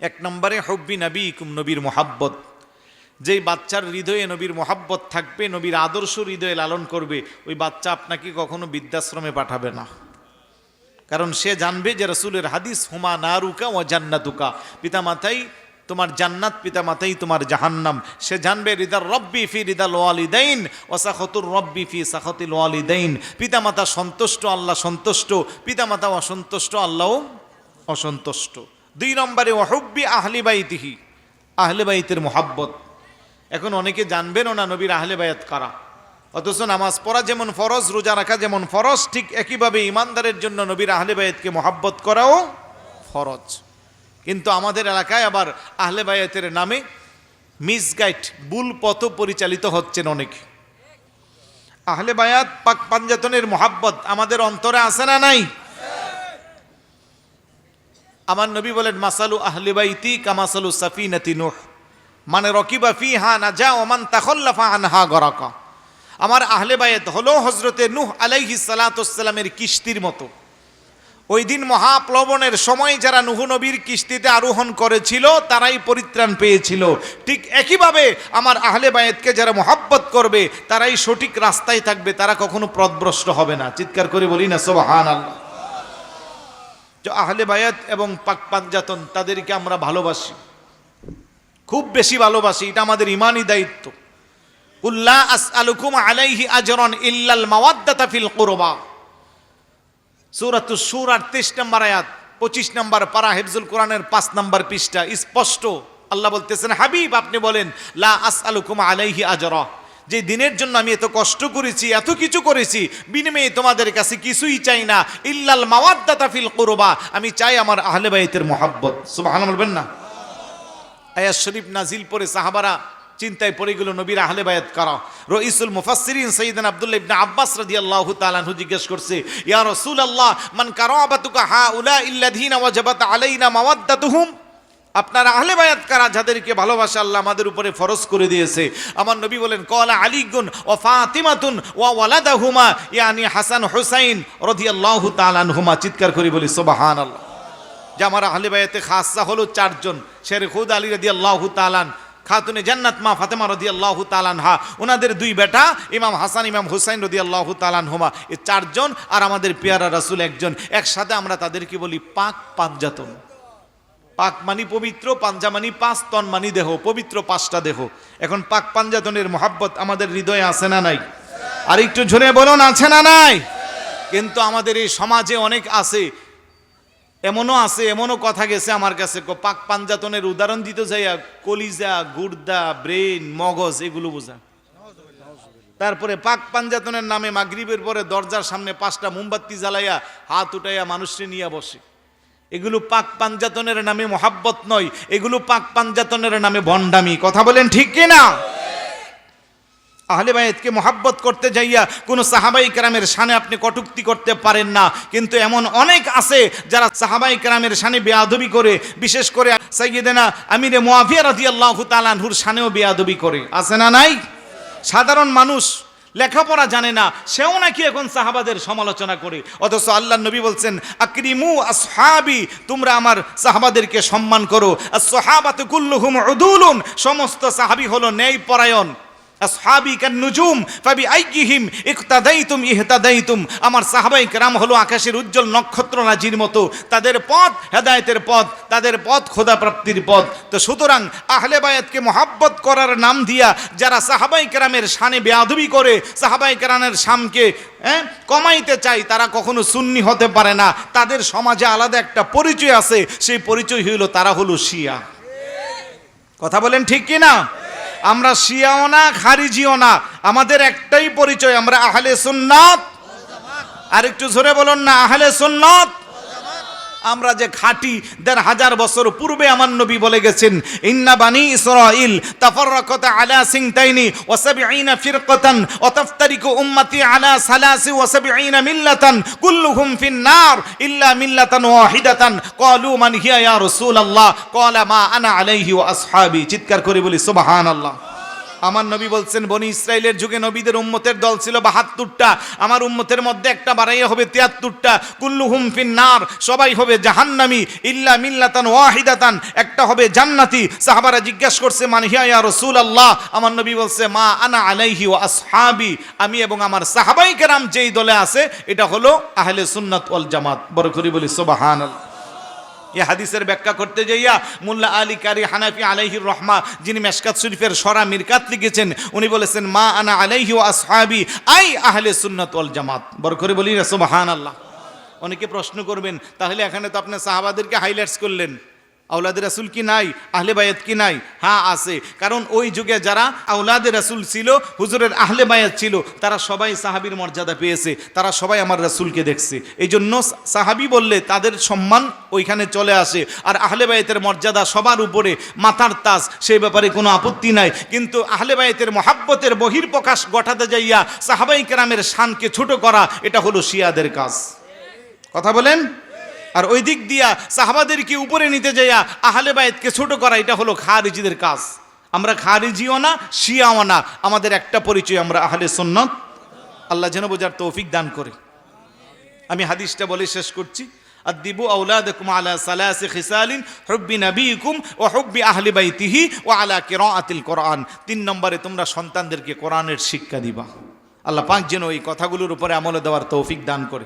এক নম্বরে, হব্বি নবী কুম নবীর মোহাব্বত। যেই বাচ্চার হৃদয়ে নবীর মোহাব্বত থাকবে, নবীর আদর্শ হৃদয়ে লালন করবে, ওই বাচ্চা আপনাকে কখনো বৃদ্ধাশ্রমে পাঠাবে না। কারণ সে জানবে যে রসুলের হাদিস, হুমা নারুকা ও জান্নাতুকা। পিতা মাতাই তোমার জান্নাত পিতা মাতাই তোমার জাহান্নাম। সে জানবে, রিদার রব্বি ফি রিদাল ওয়ালিদাইন ও সাখতুর রব্বি ফি সাখতিল ওয়ালিদাইন। পিতা মাতা সন্তুষ্ট, আল্লাহ সন্তুষ্ট। পিতা মাতা অসন্তুষ্ট আল্লাহ অসন্তুষ্ট। দুই নম্বরে, ওহব্বি আহলি বাইতিহি আহলে বাইতের মোহাব্বত। এখন অনেকে জানবেনও না নবীর আহলে বায়াত কারা। অথচ নামাজ পড়া যেমন ফরজ, রোজা রাখা যেমন ফরজ, ঠিক একইভাবে ইমানদারের জন্য নবীর আহলে বায়াতকে মোহাব্বত করাও ফরজ। কিন্তু আমাদের এলাকায় আবার আহলে বায়াতের নামে মিসগাইড বুল পথ পরিচালিত হচ্ছেন অনেকে। আহলে বায়াত পাক পাঞ্জাতনের মোহাব্বত আমাদের অন্তরে আছে না নাই? আমার নবী বলেন, মাসালু আহলে বাইতি কামাসালু সাফিনাতি নূহ। মানে রকিবা ফি হা না যা ওমান তাখল্লাফা আনহা গরাকা। আমার আহলে বায়েত হলো হজরতে নুহ আলাইহি সালাতামের কিস্তির মতো। ওই দিন মহাপ্লবনের সময় যারা নুহ নবীর কিস্তিতে আরোহণ করেছিল, তারাই পরিত্রাণ পেয়েছিল। ঠিক একইভাবে আমার আহলে বায়েতকে যারা মোহাব্বত করবে, তারাই সঠিক রাস্তায় থাকবে, তারা কখনো প্রদভ্রষ্ট হবে না। চিৎকার করে বলি না সোবাহান আল্লাহ যে আহলে বায়াত এবং পাক পাঞ্জাতন তাদেরকে আমরা ভালোবাসি। খুব বেশি ভালোবাসি, এটা আমাদের ইমানই দায়িত্ব। উল্লাহ আস আলুকুম আলাইহি আজরন ইল্লাল মাওয়াদ্দাতা ফিল কুরবা। সূরাতু সূর 38 নম্বর আয়াত 25 নম্বর পারা হিফজুল কোরআনের 5 নম্বর পৃষ্ঠা, স্পষ্ট। আল্লাহ বলতেছেন, হাবিব, আপনি বলেন, লা আস আলুকুম আলাইহি আজরা। যে দিনের জন্য আমি এত কষ্ট করেছি, এত কিছু করেছি, বিনিময়ে তোমাদের কাছে কিছুই চাই না। ইল্লাল মাওয়াদ্দাতা ফিল কুরবা। আমি চাই আমার আহলে বাইতের মোহাব্বত। সুবহানাল্লাহ বলবেন না? আয়াত শরীফ নাজিল পরে সাহাবারা চিন্তায় পড়ে গেল, নবীর আহলে বায়াত করা? রইসুল মুফাসসিরিন সাইয়েদান আব্দুল্লাহ ইবনে আব্বাস রাদিয়াল্লাহু তাআলা আনহু জিজ্ঞেস করছে, ইয়া রাসূলুল্লাহ, মান কারাবাতুকা হাউলা ইল্লাযিনা ওয়াজাবাত আলাইনা মাওয়াদ্দাতুহুম? আপনারা আহলে বায়াত কারা যাদেরকে ভালোবাসা আল্লাহ আমাদের উপরে ফরজ করে দিয়েছে। আমার নবী বলেন, কলা আলীগুন ও ফাতিমাতুন ওয়া ওয়ালাদাহুমা, ইয়ানি হাসান হুসাইন রাদিয়াল্লাহু তাআলা আনহুমা। চিৎকার করে বলি, সুবহানাল্লাহ। যে আমার আহলে বায়াতে খাসা হলো চারজন, শের খুদ আলী রদি আল্লাহ তালান খাতুনে জান্নাত মা ফাতেমা রদি আল্লাহ তালানহা ওনাদের দুই বেটা, ইমাম হাসান, ইমাম হুসাইন রদি আল্লাহ তালান হোমা এ চারজন আর আমাদের পেয়ারা রাসুল একজন। একসাথে আমরা তাদেরকে বলি পাক পাঞ্জাতন পাক মানি পবিত্র, পাঞ্জা মানি পাঁচ, তন মানি দেহ, পবিত্র পাঁচটা দেহ। এখন পাক পাঞ্জাতনের মহাব্বত আমাদের হৃদয়ে আছে না নাই? আর একটু ঝরে বলুন, আছে না নাই? কিন্তু আমাদের এই সমাজে অনেক আছে। এমনও আছে, এমনও কথা গেছে আমার কাছে পাক পাঞ্জাতনের উদাহরণ দিতে যাইয়া কলিজা, গুর্দা, ব্রেন, মগজ, এগুলো বোঝা তারপরে পাক পাঞ্জাতনের নামে মাগরিবের পরে দরজার সামনে পাঁচটা মোমবাতি জ্বালাইয়া হাত উঠাইয়া মানুষকে নিয়ে বসে। এগুলো পাক পাঞ্জাতনের নামে মহাব্বত নয়, এগুলো পাক পাঞ্জাতনের নামে ভণ্ডামি। কথা বলেন ঠিক কি না আহলে বায়েতকে মোহাব্বত করতে যাইয়া কোনো সাহাবাই কেরামের সানে আপনি কটুক্তি করতে পারেন না। কিন্তু এমন অনেক আছে যারা সাহাবাই কেরামের সানে বেয়াদবি করে, বিশেষ করে সাইয়েদেনা আমিরে মোয়াভিয়া রাজি আল্লাহ তালানহুর সানেও বেয়াদবি করে। আছে না নাই? সাধারণ মানুষ লেখাপড়া জানে না, সেও নাকি এখন সাহাবাদের সমালোচনা করে। অথচ আল্লাহ নবী বলছেন, আকরিমু আসহাবি, তোমরা আমার সাহাবাদেরকে সম্মান করো। আর সাহাবাতে কুল্লুহুম উদুলুন, সমস্ত সাহাবি হলো ন্যায় পরায়ণ আসহাবি কান নুজুম ফাবি আইকিহিম ইকতাদাইতুম ইহতাদাইতুম। আমার সাহাবাই কেরাম হলো আকাশের উজ্জ্বল নক্ষত্র নাজির মতো। তাদের পথ হেদায়েতের পথ, তাদের পথ খোদা প্রাপ্তির পথ। তো সুতরাং আহলে বায়াতকে মোহাব্বত করার নাম দিয়া যারা সাহাবাই কেরামের শানে বেয়াদবি করে, সাহাবাই কেরামের শামকে হ্যাঁ কমাইতে চাই তারা কখনো সুন্নি হতে পারে না। তাদের সমাজে আলাদা একটা পরিচয় আছে, সেই পরিচয় হইল তারা হলো শিয়া। কথা বলেন ঠিক কি না আমরা শিয়াও না, খারিজিও না। আমাদের একটাই পরিচয়, আমরা আহলে সুন্নাত। আর একটু জোরে বলুন না, আহলে সুন্নাত? আমরা যে খাঁটি দেড় হাজার বছর পূর্বে আমার নবী বলে গেছেন, ইন্না বানি ইসরাইল তাফাররাকাত আলা সিনতাইনি ওয়া সাবঈনা ফিরকাতান ওয়া তাফতারিকু উম্মতি আলা সালাসি ওয়া সাবঈনা মিল্লাতান কুল্লুহুম ফিন নার ইল্লা মিল্লাতান ওয়াহিদাতান ক্বালু মান হিয়া ইয়া রাসূলুল্লাহ? ক্বালা মা আনা আলাইহি ওয়া আসহাবি। চিৎকার করে বলি, সুবহানাল্লাহ। আমার নবী বলছেন, বনি ইসরায়েলের যুগে নবীদের উম্মতের দল ছিল বাহাত্তরটা। আমার উম্মতের মধ্যে একটা বাড়াইয়া হবে তিয়াত্তরটা। কুল্লু হুম ফিন্নার সবাই হবে জাহান্নামি। ইল্লা মিল্লাতান ওয়াহিদাতান, একটা হবে জান্নাতি। সাহাবারা জিজ্ঞাসা করছে মানহিয়া রসুল আল্লাহ আমার নবী বলছে, মা আনা আলাইহি ও আসহাবি। আমি এবং আমার সাহাবাই কেরাম যেই দলে আছে, এটা হলো আহলে সুন্নাত ওয়াল জামাত। বড় করি বলি, সুবহানাল্লাহ। এ হাদিসের ব্যাখ্যা করতে যাইয়া মুল্লা আলী কারি হানাফি আলাইহি রহমা, যিনি মেশকাত শরীফের সরা মিরকাত লিখেছেন, উনি বলেছেন, মা আনা আলাইহি ও আসহাবি আই আহলে সুন্নাত ওয়াল জামাত। বর করে বলি সুবহানাল্লাহ। অনেকে প্রশ্ন করবেন, তাহলে এখানে তো আপনি সাহাবাদেরকে হাইলাইটস করলেন। আউলাদের রাসুল কি নাই? আহলে বায়াত কি নাই? হ্যাঁ আছে। কারণ ওই যুগে যারা আউলাদের রাসুল ছিল, হুজুরের আহলে বায়াত ছিল, তারা সবাই সাহাবির মর্যাদা পেয়েছে, তারা সবাই আমার রাসুলকে দেখছে। এই জন্য সাহাবি বললে তাদের সম্মান ওইখানে চলে আসে। আর আহলে বায়াতের মর্যাদা সবার উপরে, মাথার তাস সেই ব্যাপারে কোনো আপত্তি নাই। কিন্তু আহলে বায়াতের মহাব্বতের বহির্প্রকাশ ঘটাতে যাইয়া সাহাবাই কেরামের শানকে ছোট করা, এটা হলো শিয়াদের কাজ। কথা বলেন? আর ওই দিক দিয়া সাহাবাদেরকে উপরে নিতে যাইয়া আহলে বায়েতকে ছোট করা, এটা হলো খারিজিদের কাজ। আমরা খারিজিও না, শিয়াও না। আমাদের একটা পরিচয়, আমরা আহলে সুন্নত। আল্লাহ যেন বোঝার তৌফিক দান করে। আমি হাদিসটা বলে শেষ করছি। আদিবু আউলাদাকুম আলা সালাসি খিসালিন হুব্বি নবীকুম ও হুব্বি আহলি বাইতিহি ও আলা কিরাআতিল কোরআন। তিন নম্বরে তোমরা সন্তানদেরকে কোরআনের শিক্ষা দিবা। আল্লাহ পাক যেন এই কথাগুলোর উপরে আমলে দেওয়ার তৌফিক দান করে।